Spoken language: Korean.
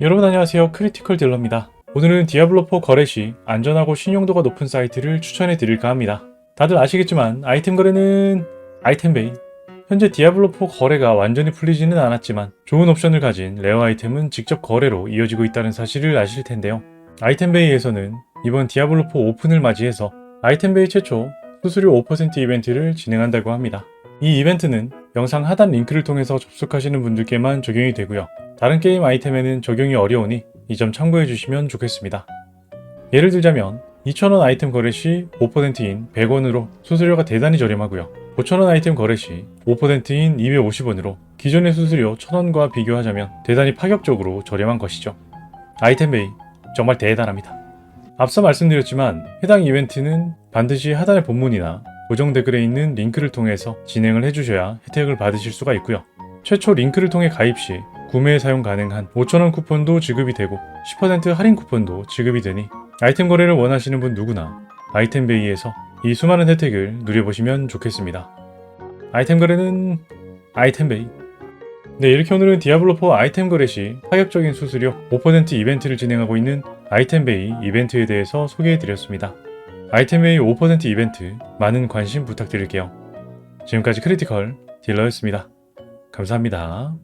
여러분 안녕하세요. 크리티컬 딜러입니다. 오늘은 디아블로4 거래 시 안전하고 신용도가 높은 사이트를 추천해 드릴까 합니다. 다들 아시겠지만 아이템 거래는 아이템베이. 현재 디아블로4 거래가 완전히 풀리지는 않았지만 좋은 옵션을 가진 레어 아이템은 직접 거래로 이어지고 있다는 사실을 아실 텐데요. 아이템베이에서는 이번 디아블로4 오픈을 맞이해서 아이템베이 최초 수수료 5% 이벤트를 진행한다고 합니다. 이 이벤트는 영상 하단 링크를 통해서 접속하시는 분들께만 적용이 되고요 다른 게임 아이템에는 적용이 어려우니 이 점 참고해 주시면 좋겠습니다. 예를 들자면 2,000원 아이템 거래 시 5%인 100원으로 수수료가 대단히 저렴하고요. 5,000원 아이템 거래 시 5%인 250원으로 기존의 수수료 1,000원과 비교하자면 대단히 파격적으로 저렴한 것이죠. 아이템 베이 정말 대단합니다. 앞서 말씀드렸지만 해당 이벤트는 반드시 하단의 본문이나 고정 댓글에 있는 링크를 통해서 진행을 해주셔야 혜택을 받으실 수가 있고요. 최초 링크를 통해 가입 시 구매 사용 가능한 5,000원 쿠폰도 지급이 되고 10% 할인 쿠폰도 지급이 되니 아이템 거래를 원하시는 분 누구나 아이템베이에서 이 수많은 혜택을 누려보시면 좋겠습니다. 아이템 거래는 아이템베이 네 이렇게 오늘은 디아블로4 아이템 거래 시 파격적인 수수료 5% 이벤트를 진행하고 있는 아이템베이 이벤트에 대해서 소개해드렸습니다. 아이템베이 5% 이벤트 많은 관심 부탁드릴게요. 지금까지 크리티컬 딜러였습니다. 감사합니다.